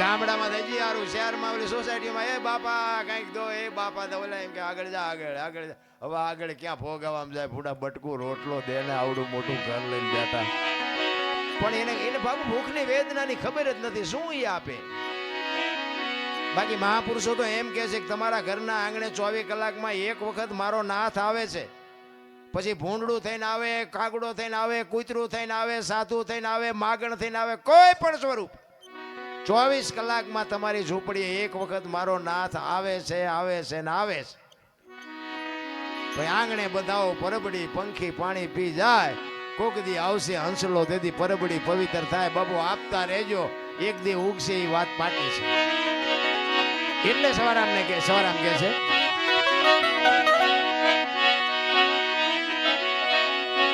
ગામડામાં થઈ જઈએ સારું શહેરમાં ઓલી સોસાયટીમાં, એ બાપા, કંઈક દો, એ બાપા તો ઓલા એમ કે, આગળ જા, આગળ આગળ જા. હવે આગળ ક્યાં ફોગાવામાં જાય? ફૂડા બટકું, રોટલો દે ને આવડું મોટું ઘર લઈને જતા પણ એને એને બાબુ ભૂખની વેદનાની ખબર જ નથી, શું એ આપે? બાકી મહાપુરુષો તો એમ કહે છે કે તમારા ઘરના આંગણે ચોવીસ કલાકમાં એક વખત મારો નાથ આવે છે. પછી ભૂંડડું થઈને આવે, કાગડો થઈને આવે, કૂતરું થઈને આવે, સાધુ થઈને આવે, માગણ થઈને આવે, કોઈ પણ સ્વરૂપ. ચોવીસ કલાકમાં તમારી ઝૂંપડી એક વખત મારો નાથ આવે છે આવે છે ને આવે છે. ભાઈ, આંગણે બધાઓ પરબડી, પંખી, પાણી પી જાય. કોક દી આવશે હંસલો, તેથી પરબડી પવિત્ર થાય. બાબુ આપતા રહેજો. એક દી ઉગશે એ વાત પાકી છે. એટલે સવારામને કે, સવારામ કે છે.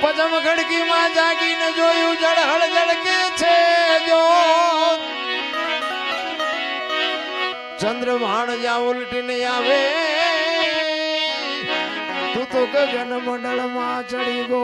પદમ ખડકીમાં જાગીને જોયું જળહળ જળકે છે જો. ચંદ્રભાણ જ્યાં ઉલટીને આવે. તું તો ગગન મંડળમાં ચડી ગો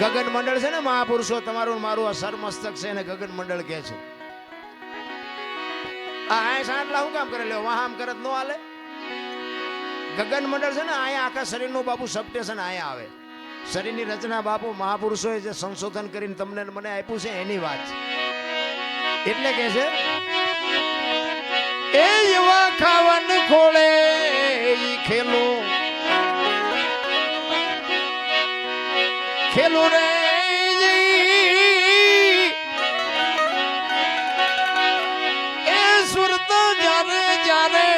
ગગન મંડળ છે ને મહાપુરુષો, તમારું મારું આ સરમસ્તક છે ને ગગન મંડળ કે છે. આ આય હું કામ કરે? વાહ, આમ કરત નો હાલે. ગગન મંડળ છે ને અહીંયા આખા શરીરનું બાપુ સબસ્ટેશન અહીંયા આવે. શરીરની રચના બાપુ મહાપુરુષોએ જે સંશોધન કરીને તમને મને આપ્યું છે એની વાત છે. એટલે કે છે, એ એવા ખાવન ખોળે, ઈ ખેલો. ખેલો રે એ સુરત જ્યારે જ્યારે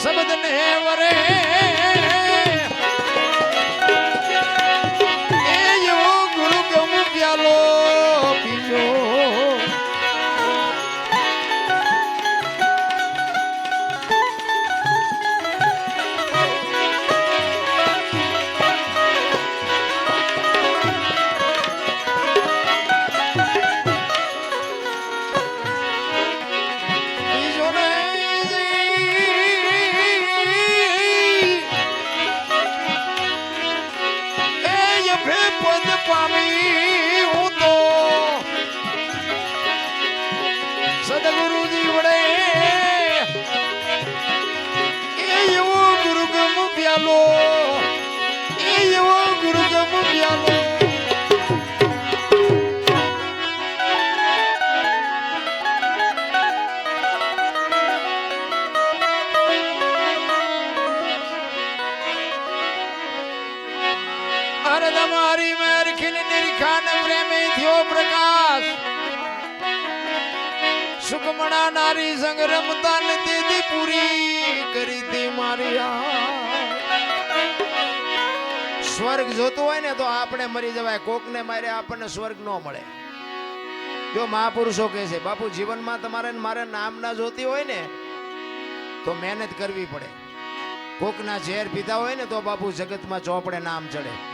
શબ્દ ને વરે અરે તમારી મેર નિરખાન પ્રેમી થયો પ્રકાશ. સુકમણા નારી સંગ રમતા ને દીદી પૂરી કરી દી મારી સ્વર્ગ જોતું હોય ને તો આપણે મરી જવાય. કોકને મારે, આપણને સ્વર્ગ ન મળે. જો મહાપુરુષો કહે છે, બાપુ, જીવનમાં તમારે મારે નામ ના જોતી હોય ને, તો મહેનત કરવી પડે. કોકના ઝેર પીતા હોય ને તો બાપુ જગતમાં ચોપડે નામ ચડે.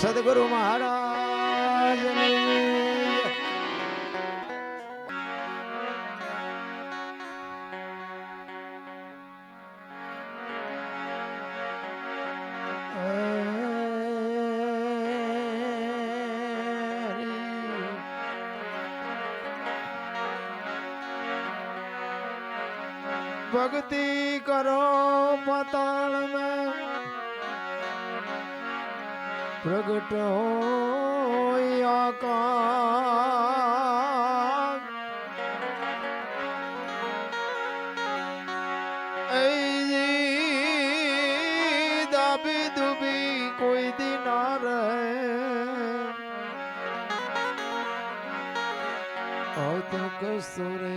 સદગુરુ મહારાજ ભક્તિ કરો પતાળ में પ્રગટ હોય આકા દાબી દુબી કોઈ દિના રહે. ઔતક સુરે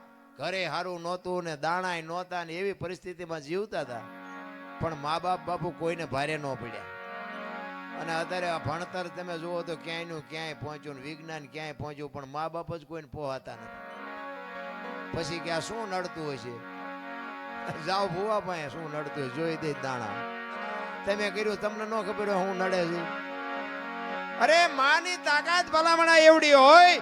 ઘરે સારું નહોતું ને દાણાય નહોતા ને એવી પરિસ્થિતિમાં જીવતા હતા. પણ મા બાપ બાપુ કોઈને ભારે ન પડ્યા. અને અત્યારે આ ભણતર તમે જુઓ તો ક્યાંયનું ક્યાંય પહોંચ્યું વિજ્ઞાન ક્યાંય પહોંચ્યું, પણ મા બાપ જ કોઈને પોહાતા નથી. પછી કે આ શું નડતું હોય છે? જાઓ ભૂવા પાસે શું નડતું હોય? જોઈ દે દાણા. તમે કર્યું, તમને ન ખબર હું નડે છું. અરે, માની તાકાત ભલામણા એવડી હોય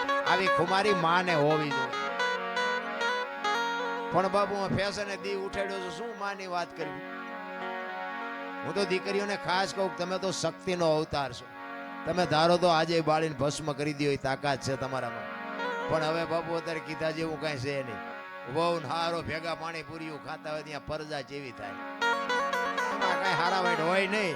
આવી ખુમારી માને હોવી જોઈએ. પણ બાબુ, હું ફેશને દી ઉઠાડ્યો છું, શું માની વાત કરવી? હું તો દીકરીઓને ખાસ કહું તમે તો શક્તિનો અવતાર છો. તમે ધારો તો આજે બાળીને ભસ્મ કરી દો તાકાત છે તમારામાં. પણ હવે બાપુ અત્યારે કીધા જેવું કાંઈ છે નહીં. વહુ હારો ભેગા પાણી પૂરીઓ ખાતા હોય, ત્યાં પરજા જેવી થાય. એમાં કાંઈ હારા વાઈટ હોય નહીં.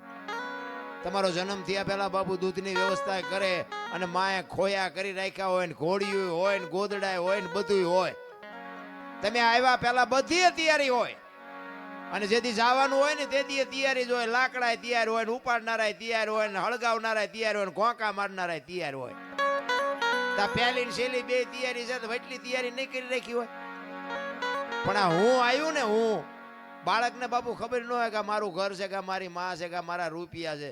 તમારો જન્મ થયા પહેલા બાપુ દૂધની વ્યવસ્થા કરે અને માએ ખોયા કરી રાખ્યા હોય ને ઘોડિયું હોય ને ગોદડાય હોય ને બધું હોય. તમે આવ્યા પહેલા બધી તૈયારી હોય. અને જેથી જવાનું હોય ને તેથી તૈયારી જ હોય. લાકડા તૈયાર હોય ને ઉપાડનારા તૈયાર હોય ને હળગાવનારા તૈયાર હોય ને ઘોંકા મારનારા તૈયાર હોય. તા પહેલી ને છેલ્લી બે તૈયારી છે તો એટલી તૈયારી નહીં કરી રાખી હોય. પણ આ હું આવ્યું ને હું, બાળકને બાપુ ખબર ન હોય કે મારું ઘર છે કે મારી માં છે કે મારા રૂપિયા છે.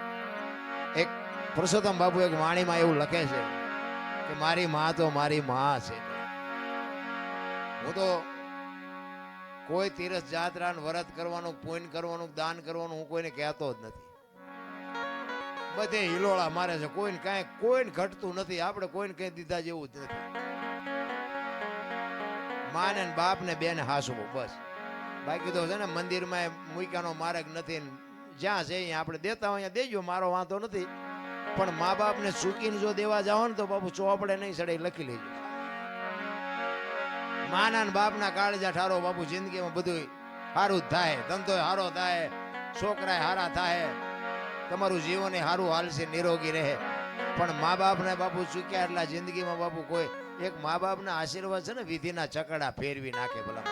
પુરુષોત્તમ બાપુ એક વાણીમાં એવું લખે છે કે મારી માં તો મારી માં છે. હું તો કોઈ તીરસ જાત્રા વ્રત કરવાનું પૂન કરવાનું, દાન કરવાનું હું કોઈને કહેતો જ નથી. બધે હિલોળા મારે છે. કોઈને કાંઈ, કોઈને ઘટતું નથી. આપણે કોઈને કઈ દીધા જેવું જ નથી. માને ને બાપ ને બેને હાસવું, બસ. બાકી તો છે ને મંદિરમાં મૂક્યાનો માર્ગ નથી જ્યાં છે અહીંયા આપણે દેતા હોય અહીંયા દેજો, મારો વાંધો નથી. પણ મા બાપને ચૂકીને જો દેવા જાઓ ને તો બાપુ ચોપડે નહીં સડે લખી લેજો. માના ને બાપના કાળજા ઠારો બાપુ જિંદગીમાં બધું સારું થાય ધંધો સારો થાય છોકરા હારા થાય, તમારું જીવન સારું હાલશે, નિરોગી રહે. પણ મા બાપને બાપુ ચૂક્યા એટલા જિંદગીમાં બાપુ કોઈ એક મા બાપના આશીર્વાદ છે ને, વિધિના ચકડા ફેરવી નાખે ભલા